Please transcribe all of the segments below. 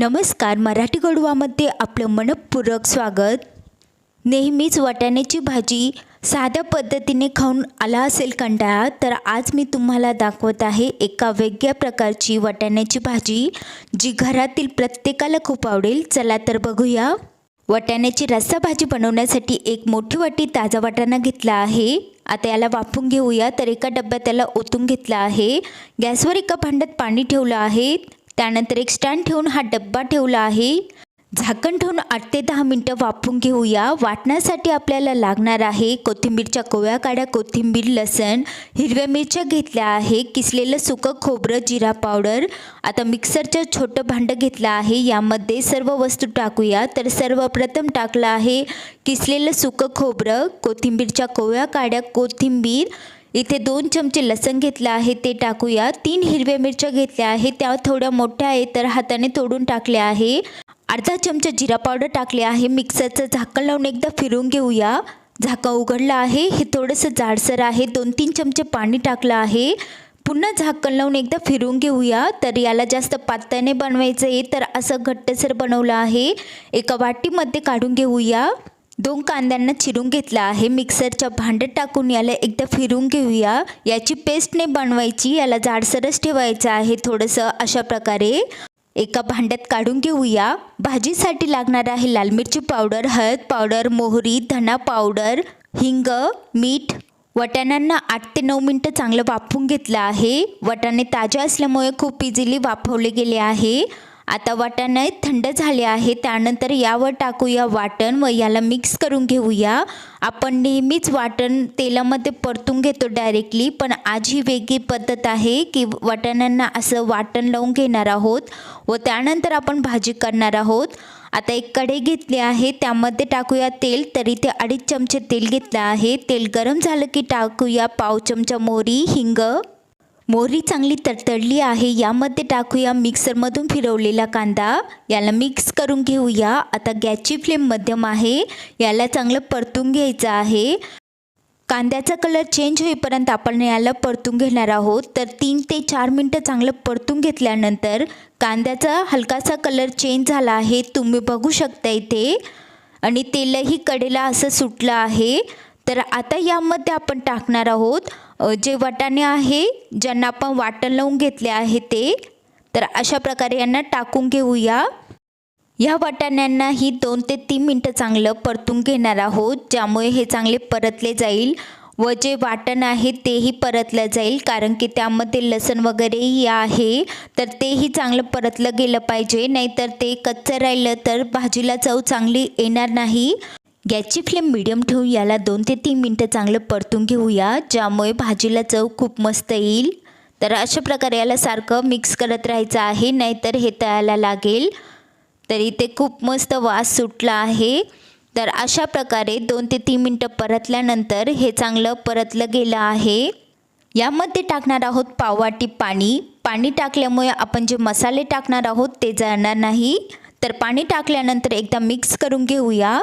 नमस्कार मराठी गडवामध्ये आपलं मनपूर्वक स्वागत. नेहमीच वाटाण्याची भाजी साध्या पद्धतीने खाऊन आला असेल कंटाळा तर आज मी तुम्हाला दाखवत आहे एका वेगळ्या प्रकारची वाटाण्याची भाजी जी घरातील प्रत्येकाला खूप आवडेल. चला तर बघूया. वाटाण्याची रस्सा भाजी बनवण्यासाठी एक मोठी वाटी ताजा वाटाणा घेतला आहे. आता याला वाफून घेऊया तर एका डब्यात त्याला ओतून घेतला आहे. गॅसवर एका भांड्यात पाणी ठेवलं आहे. त्यानंतर एक स्टँड ठेवून हा डब्बा ठेवला आहे. झाकण ठेवून आठ ते दहा मिनटं वाफून घेऊया. वाटण्यासाठी आपल्याला लागणार आहे कोथिंबीरच्या कोव्या काड्या कोथिंबीर लसण हिरव्या मिरच्या घेतल्या आहे किसलेलं सुकं खोबरं जिरा पावडर. आता मिक्सरचं छोटं भांडं घेतलं आहे. यामध्ये सर्व वस्तू टाकूया. तर सर्वप्रथम टाकलं आहे किसलेलं सुकं खोबरं कोथिंबीरच्या कोव्या काड्या कोथिंबीर इथे दोन चमचे लसण घेतलं आहे ते टाकूया. तीन हिरव्या मिरच्या घेतल्या आहे त्या थोड्या मोठ्या आहेत तर हाताने तोडून टाकल्या आहे. अर्धा चमचा जिरा पावडर टाकले आहे मिक्सरचं झाकण लावून एकदा फिरून घेऊया. झाकण उघडलं आहे हे थोडंसं जाडसर आहे दोन तीन चमचे पाणी टाकलं आहे. पुन्हा झाकण लावून एकदा फिरून घेऊया तर याला जास्त पातळने बनवायचं आहे तर असं घट्टसर बनवलं आहे. एका वाटीमध्ये काढून घेऊया. दोन कांद्यांना चिरून घेतला आहे. मिक्सरच्या भांड्यात टाकून याला एकदा फिरून घेऊया. याची पेस्ट नाही बनवायची याला जाडसरच ठेवायचं आहे. थोडंसं अशा प्रकारे एका भांड्यात काढून घेऊया. भाजीसाठी लागणार आहे लाल मिरची पावडर हळद पावडर मोहरी धना पावडर हिंग मीठ. वटाण्यांना आठ ते नऊ मिनटं चांगलं वाफवून घेतलं आहे. वटाणे ताजे असल्यामुळे खूप इझिली वाफवले गेले आहे. आता वाटाणे थंड झाले आहे त्यानंतर यावर टाकूया वाटण व याला मिक्स करून घेऊया. आपण नेहमीच वाटण तेलामध्ये परतून घेतो डायरेक्टली पण आज ही वेगळी पद्धत आहे की वाटाण्यांना असं वाटण लावून घेणार आहोत व त्यानंतर आपण भाजी करणार आहोत. आता एक कढई घेतली आहे त्यामध्ये टाकूया तेल तरी ते अडीच चमचे तेल घेतलं आहे. तेल गरम झालं की टाकूया पाव चमचा मोहरी हिंग मोहरी चांगली तडतडली आहे यामध्ये टाकूया मिक्सरमधून फिरवलेला कांदा. याला मिक्स करून घेऊया. आता गॅसची फ्लेम मध्यम आहे. याला चांगलं परतून घ्यायचं आहे. कांद्याचा कलर चेंज होईपर्यंत आपण याला परतून घेणार आहोत. तर तीन ते चार मिनटं चांगलं परतून घेतल्यानंतर कांद्याचा हलकासा कलर चेंज झाला आहे. तुम्ही बघू शकता इथे. आणि तेलही कडेला असं सुटलं आहे. तर आता यामध्ये आपण टाकणार आहोत जे वाटाणे आहे ज्यांना आपण वाटण लावून घेतले आहे ते. तर अशा प्रकारे यांना टाकून घेऊया. या वाटाण्यांनाही दोन ते तीन मिनटं चांगलं परतून घेणार आहोत ज्यामुळे हे चांगले परतले जाईल व जे वाटण आहे तेही परतलं जाईल कारण की त्यामध्ये लसण वगैरेही आहे. तर तेही चांगलं परतलं गेलं पाहिजे नाहीतर ते कच्चं राहिलं तर भाजीला चव चांगली येणार नाही. गॅसची फ्लेम मिडियम ठेवून याला दोन ते तीन मिनटं चांगलं परतून घेऊया ज्यामुळे भाजीला चव खूप मस्त येईल. तर अशा प्रकारे याला सारखं मिक्स करत राहायचं आहे नाहीतर हे तळायला लागेल. तर इथे खूप मस्त वास सुटला आहे. तर अशा प्रकारे दोन ते तीन मिनटं परतल्यानंतर हे चांगलं परतलं गेलं आहे. यामध्ये टाकणार आहोत पाववाटी पाणी. पाणी टाकल्यामुळे आपण जे मसाले टाकणार आहोत ते जाणार नाही. तर पाणी टाकल्यानंतर एकदा मिक्स करून घेऊया.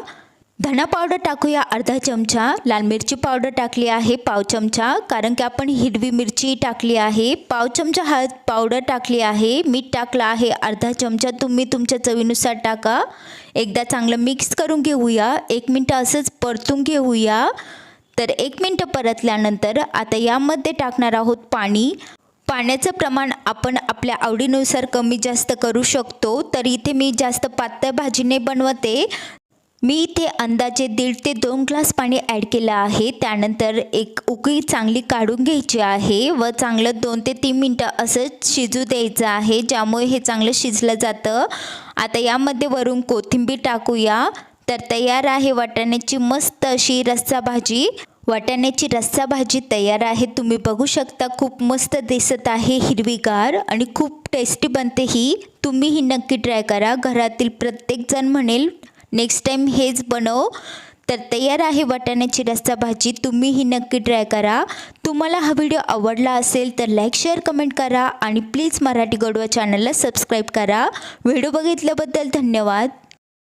धना पावडर टाकूया अर्धा चमचा. लाल मिरची पावडर टाकली आहे पाव चमचा. कारण की आपण हिरवी मिरची टाकली आहे. पाव चमचा हळद पावडर टाकली आहे. मीठ टाकलं आहे अर्धा चमचा. तुम्ही तुमच्या चवीनुसार टाका. एकदा चांगलं मिक्स करून घेऊया. एक मिनटं असंच परतून घेऊया. तर एक मिनटं परतल्यानंतर आता यामध्ये टाकणार आहोत पाणी. पाण्याचं प्रमाण आपण आपल्या आवडीनुसार कमी जास्त करू शकतो. तर इथे मी जास्त पातळ भाजी नाही बनवते. मी इथे अंदाजे दीड ते दोन ग्लास पाणी ॲड केलं आहे. त्यानंतर एक उकळी चांगली काढून घ्यायची आहे व चांगलं दोन ते तीन मिनटं असं शिजू द्यायचं आहे. ज्यामुळे हे चांगलं शिजलं जातं. आता यामध्ये वरून कोथिंबीर टाकूया. तर तयार आहे वाटाण्याची मस्त अशी रस्सा भाजी. वाटाण्याची रस्सा भाजी तयार आहे. तुम्ही बघू शकता खूप मस्त दिसत आहे हिरवीगार आणि खूप टेस्टी बनते ही. तुम्हीही नक्की ट्राय करा. घरातील प्रत्येकजण म्हणेल नेक्स्ट टाईम हेच बनव. तर तयार आहे वाटाण्याची रस्सा भाजी. तुम्ही ही नक्की ट्राय करा. तुम्हाला हा व्हिडिओ आवडला असेल तर लाईक शेअर कमेंट करा. आणि प्लीज मराठी गडवा चॅनलला सबस्क्राईब करा. व्हिडिओ बघितल्याबद्दल धन्यवाद.